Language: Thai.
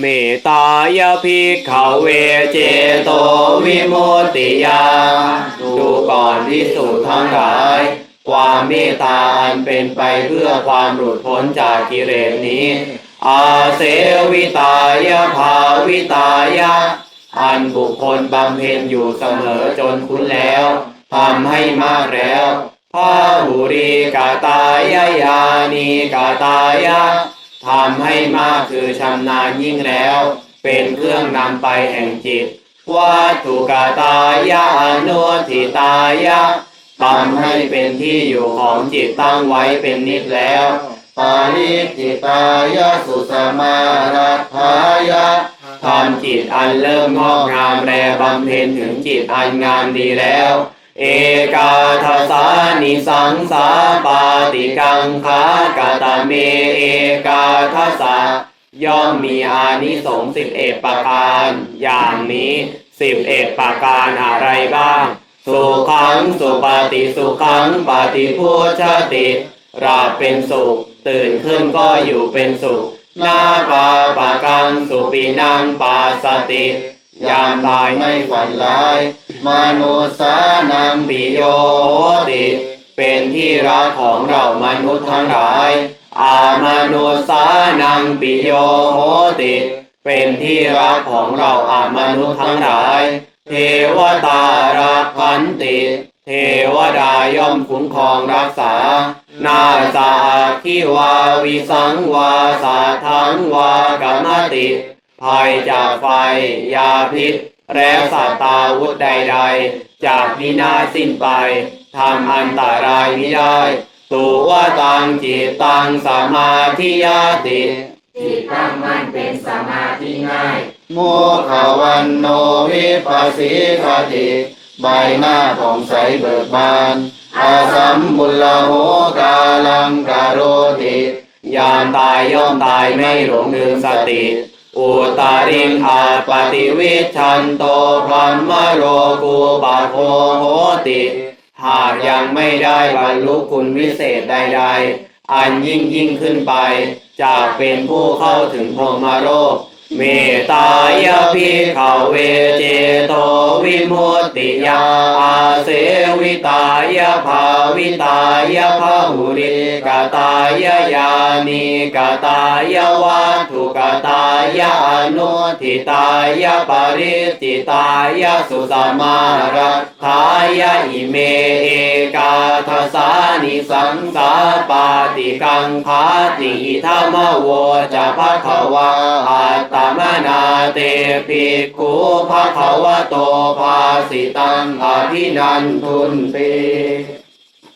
เมตตายภิกขเวเจโตวิโมติยา ดูก่อนที่สุทั้งหลาย ความเมตตาอันเป็นไปเพื่อความหลุดพ้นจากกิเลสนี้ อาเสวิตายาภาวิตายะอันบุคคลบำเพ็ญอยู่เสมอจนคุ้นแล้วทำให้มากแล้วพาหุรีกาตายายานีกาตายะ ทำให้มากคือชำนาญยิ่งแล้ว เป็นเครื่องนำไปแห่งจิตวัตถุกตายะอนุทิตายะทำให้เป็นที่อยู่ของจิตตั้งไว้เป็นนิดแล้วปาริจิตายะสุสมารัฐายะทำจิตอันเริ่มงอกงามแลบำเพ็ญถึงจิตอันงามดีแล้ว เอกาทัสสานิสังสาปาติกังคากตะเมเอกาทัสสะย่อมมีอานิสงส์สิบเอ็ดประการ อย่างนี้สิบเอ็ดประการอะไรบ้าง สุขังสุปฏิสุขังปฏิพุชติราบเป็นสุข ตื่นขึ้นก็อยู่เป็นสุขนาปาปะกังสุปีนังปาสติ ยามตายไม่ฝันร้าย มนุษสานังปิโยโหติ เป็นที่รักของเรามนุษย์ทั้งหลาย อามนุษสานังปิโยโหติ เป็นที่รักของเราอามนุษย์ทั้งหลาย เทวตารักขันติ เทวดาย่อมคุ้มครองรักษา นาสาคิวาวิสังวาสาทังวากรรมติภัยจากไฟยาพิษ และสัตว์ตาวุธใดๆจากวินาศสิ้นไปทำอันตรายมิได้สุวตังจิตตังสมาธิยาติจิตตั้งมั่นเป็นสมาธิง่ายโมขวันโนวิปัสสิกติใบหน้าผ่องใสเบิกบานอาสัมบุลโหกาลังกาโรติยามตายย่อมตายไม่หลงลืมสติ อุตาริงอาปฏิวิชันโตพรหมโรกูปะโคโหติ หากยังไม่ได้บรรลุคุณวิเศษใด ๆ อันยิ่งยิ่งขึ้นไปจากเป็นผู้เข้าถึงพรหมโลกเมตายพิเขเวเจ มุตติยาอาเสวิตายภาวิตายภาหุริกตายยานิกตายวัตถุกตายอนุทิตายปริจิตายสุสมารัทายอิเมเอกาทสานิสังสาปาติกังคาติธรรมโวจะภะคะวะอัตตมนาเตปิกุภะคะวะโตภาสิตังอภินันทุนเต